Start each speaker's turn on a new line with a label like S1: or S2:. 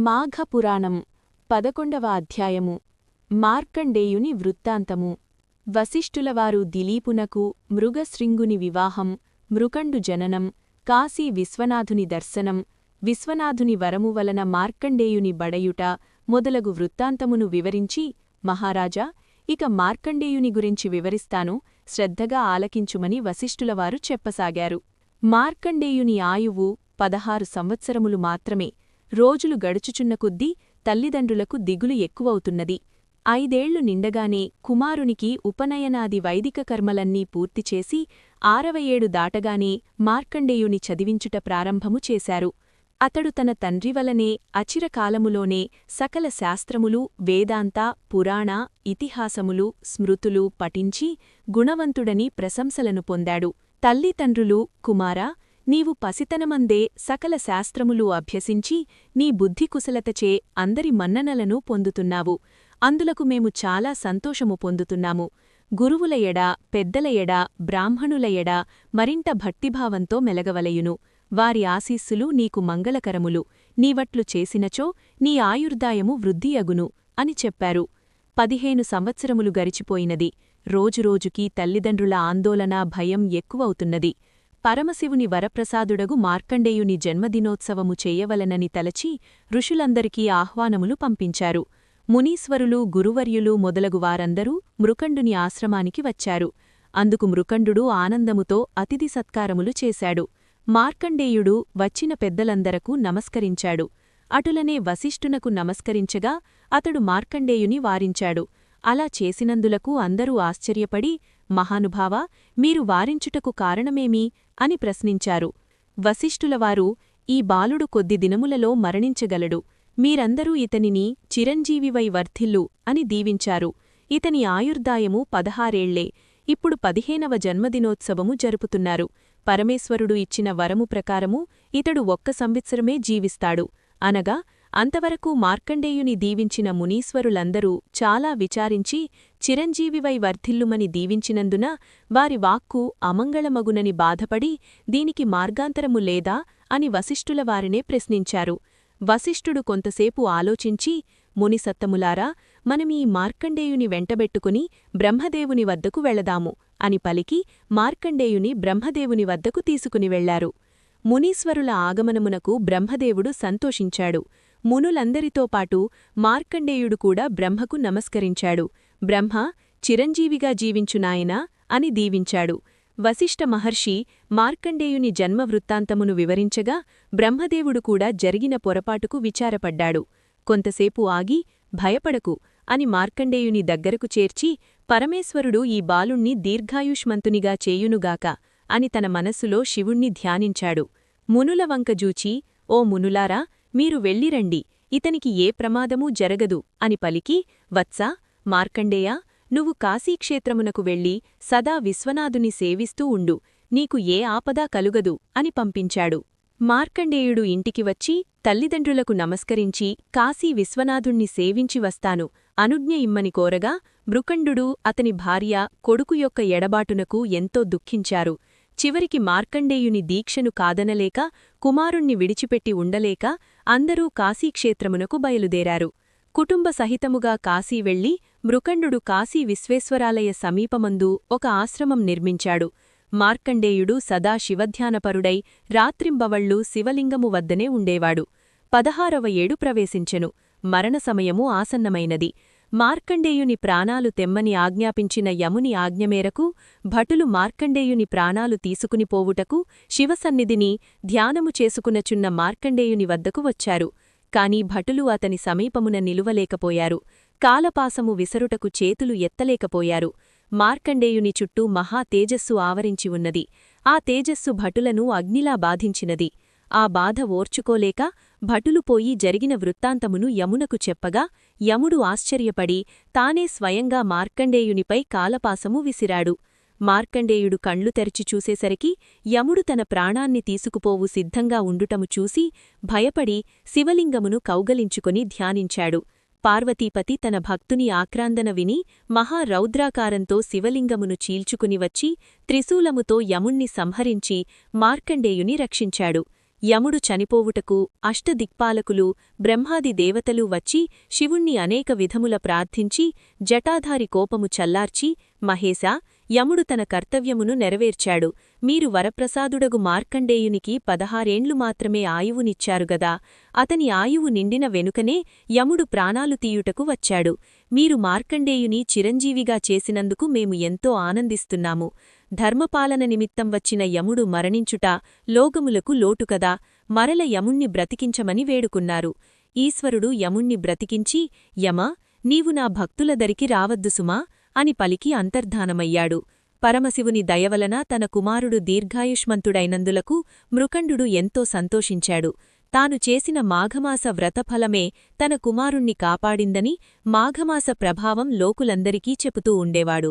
S1: మాఘపురాణం పదకొండవ అధ్యాయము. మార్కండేయుని వృత్తాంతము. వశిష్ఠులవారు దిలీపునకు మృగశృంగుని వివాహం మృకండు జననం కాశీ విశ్వనాథుని దర్శనం విశ్వనాథుని వరము వలన మార్కండేయుని బడయుట మొదలగు వృత్తాంతమును వివరించి మహారాజా ఇక మార్కండేయుని గురించి వివరిస్తాను శ్రద్ధగా ఆలకించుమని వశిష్ఠులవారు చెప్పసాగారు. మార్కండేయుని ఆయువు పదహారు సంవత్సరములు మాత్రమే రోజులు గడుచుచున్న కొద్దీ తల్లిదండ్రులకు దిగులు ఎక్కువవుతున్నది. ఐదేళ్ళు నిండగానే కుమారునికి ఉపనయనాది వైదిక కర్మలన్నీ పూర్తిచేసి ఆరవయేడు దాటగానే మార్కండేయుని చదివించుట ప్రారంభము చేశారు. అతడు తన తండ్రివలనే అచిరకాలములోనే సకల శాస్త్రములు వేదాంత పురాణ ఇతిహాసములు స్మృతులు పఠించి గుణవంతుడని ప్రశంసలను పొందాడు. తల్లితండ్రులు కుమారా నీవు పసితనమందే సకల శాస్త్రములు అభ్యసించి నీ బుద్ధికుశలతచే అందరి మన్ననలను పొందుతున్నావు. అందులకు మేము చాలా సంతోషము పొందుతున్నాము. గురువుల ఎడ పెద్దల ఎడ బ్రాహ్మణుల ఎడ మరింత భక్తిభావంతో మెలగవలయును. వారి ఆశీస్సులు నీకు మంగళకరములు. నీవట్లు చేసినచో నీ ఆయుర్దాయము వృద్ధియగును అని చెప్పారు. పదిహేను సంవత్సరములు గరిచిపోయినది రోజురోజుకీ తల్లిదండ్రుల ఆందోళన భయం ఎక్కువవుతున్నది. పరమశివుని వరప్రసాదుడగు మార్కండేయుని జన్మదినోత్సవము చేయవలనని తలచి ఋషులందరికీ ఆహ్వానములు పంపించారు. మునీశ్వరులు గురువర్యులు మొదలగు వారందరూ మృకండుని ఆశ్రమానికి వచ్చారు. అందుకు మృకండు ఆనందముతో అతిథి సత్కారములు చేశాడు. మార్కండేయుడు వచ్చిన పెద్దలందరకు నమస్కరించాడు. అటులనే వశిష్ఠునకు నమస్కరించగా అతడు మార్కండేయుని వారించాడు. అలా చేసినందులకు అందరూ ఆశ్చర్యపడి మహానుభావా మీరు వారించుటకు కారణమేమి? అని ప్రశ్నించారు. వశిష్ఠులవారు ఈ బాలుడు కొద్ది దినములలో మరణించగలడు. మీరందరూ ఇతనిని చిరంజీవివై వర్ధిల్లు అని దీవించారు. ఇతని ఆయుర్దాయము పదహారేళ్ళే. ఇప్పుడు పదిహేనవ జన్మదినోత్సవము జరుపుతున్నారు. పరమేశ్వరుడు ఇచ్చిన వరము ప్రకారము ఇతడు ఒక్క సంవత్సరమే జీవిస్తాడు. అనగా అంతవరకు మార్కండేయుని దీవించిన మునీశ్వరులందరూ చాలా విచారించి చిరంజీవివై వర్ధిల్లుమని దీవించినందున వారి వాక్కు అమంగళమగునని బాధపడి దీనికి మార్గాంతరము లేదా అని వశిష్ఠుల వారినే ప్రశ్నించారు. వశిష్ఠుడు కొంతసేపు ఆలోచించి మునిసత్తములారా మనమీ మార్కండేయుని వెంటబెట్టుకుని బ్రహ్మదేవుని వద్దకు వెళదాము అని పలికి మార్కండేయుని బ్రహ్మదేవుని వద్దకు తీసుకుని వెళ్ళారు మునీశ్వరుల ఆగమనమునకు బ్రహ్మదేవుడు సంతోషించాడు. మునులందరితో పాటు మార్కండేయుడు కూడా బ్రహ్మకు నమస్కరించాడు. బ్రహ్మ చిరంజీవిగా జీవించునాయనా అని దీవించాడు. వశిష్ఠ మహర్షి మార్కండేయుని జన్మవృత్తాంతమును వివరించగా బ్రహ్మదేవుడు కూడా జరిగిన పొరపాటుకు విచారపడ్డాడు. కొంతసేపు ఆగి భయపడకు అని మార్కండేయుని దగ్గరకు చేర్చి పరమేశ్వరుడు ఈ బాలుణ్ణి దీర్ఘాయుష్మంతునిగా చేయునుగాక అని తన మనస్సులో శివుణ్ణి ధ్యానించాడు. మునుల వంకజూచి ఓ మునులారా మీరు వెళ్ళిరండి. ఇతనికి ఏ ప్రమాదమూ జరగదు అని పలికి వత్సా మార్కండేయా నువ్వు కాశీక్షేత్రమునకు వెళ్ళి సదా విశ్వనాథుని సేవిస్తూ ఉండు. నీకు ఏ ఆపదా కలుగదు అని పంపించాడు. మార్కండేయుడు ఇంటికి వచ్చి తల్లిదండ్రులకు నమస్కరించి కాశీ విశ్వనాథుణ్ణి సేవించి వస్తాను. అనుజ్ఞ ఇమ్మని కోరగా బృకండుడు అతని భార్య కొడుకు యొక్క ఎడబాటునకు ఎంతో దుఃఖించారు. చివరికి మార్కండేయుని దీక్షను కాదనలేక కుమారుణ్ణి విడిచిపెట్టి ఉండలేక అందరూ కాశీక్షేత్రమునకు బయలుదేరారు. కుటుంబ సహితముగా కాశీ వెళ్ళి మృకండు కాశీ విశ్వేశ్వరాలయ సమీపమందు ఒక ఆశ్రమం నిర్మించాడు. మార్కండేయుడు సదా శివధ్యానపరుడై రాత్రింబవళ్ళు శివలింగము వద్దనే ఉండేవాడు. పదహారవ ఏడు ప్రవేశించెను. మరణ సమయము ఆసన్నమైనది. మార్కండేయుని ప్రాణాలు తెమ్మని ఆజ్ఞాపించిన యముని ఆజ్ఞమేరకు భటులు మార్కండేయుని ప్రాణాలు తీసుకునిపోవుటకు శివసన్నిధిని ధ్యానము చేసుకునచున్న మార్కండేయుని వద్దకు వచ్చారు. కాని భటులు అతని సమీపమున నిలువలేకపోయారు. కాలపాసము విసరుటకు చేతులు ఎత్తలేకపోయారు. మార్కండేయుని చుట్టూ మహా తేజస్సు ఆవరించి ఉన్నది. ఆ తేజస్సు భటులను అగ్నిలా బాధించినది. ఆ బాధ ఓర్చుకోలేక భటులు పోయి జరిగిన వృత్తాంతమును యమునకు చెప్పగా యముడు ఆశ్చర్యపడి తానే స్వయంగా మార్కండేయునిపై కాలపాసము విసిరాడు. మార్కండేయుడు కళ్ళు తెరిచి చూసేసరికి యముడు తన ప్రాణాన్ని తీసుకుపోవు సిద్ధంగా ఉండుటము చూసి భయపడి శివలింగమును కౌగలించుకొని ధ్యానించాడు. పార్వతీపతి తన భక్తుని ఆక్రాందన విని మహారౌద్రాకారంతో శివలింగమును చీల్చుకుని వచ్చి త్రిశూలముతో యముణ్ణి సంహరించి మార్కండేయుని రక్షించాడు. యముడు చనిపోవుటకు అష్టదిక్పాలకులు బ్రహ్మాది దేవతలు వచ్చి శివుణ్ణి అనేక విధముల ప్రార్థించి జటాధారి కోపము చల్లార్చి మహేశా యముడు తన కర్తవ్యమును నెరవేర్చాడు. మీరు వరప్రసాదుడగు మార్కండేయునికి పదహారేండ్లు మాత్రమే ఆయువునిచ్చారుగదా అతని ఆయువు నిండిన వెనుకనే యముడు ప్రాణాలు తీయుటకు వచ్చాడు. మీరు మార్కండేయుని చిరంజీవిగా చేసినందుకు మేము ఎంతో ఆనందిస్తున్నాము. ధర్మపాలన నిమిత్తం వచ్చిన యముడు మరణించుట లోకములకు లోటుకదా మరల యముణ్ణి బ్రతికించమని వేడుకున్నారు. ఈశ్వరుడు యముణ్ణి బ్రతికించి యమ నీవు నా భక్తుల దరికి రావద్దు సుమా అని పలికి అంతర్ధానమయ్యాడు. పరమశివుని దయవలన తన కుమారుడు దీర్ఘాయుష్మంతుడైనందులకు మృకండు ఎంతో సంతోషించాడు. తాను చేసిన మాఘమాస వ్రతఫలమే తన కుమారుణ్ణి కాపాడిందని మాఘమాస ప్రభావం లోకులందరికీ చెబుతూ ఉండేవాడు.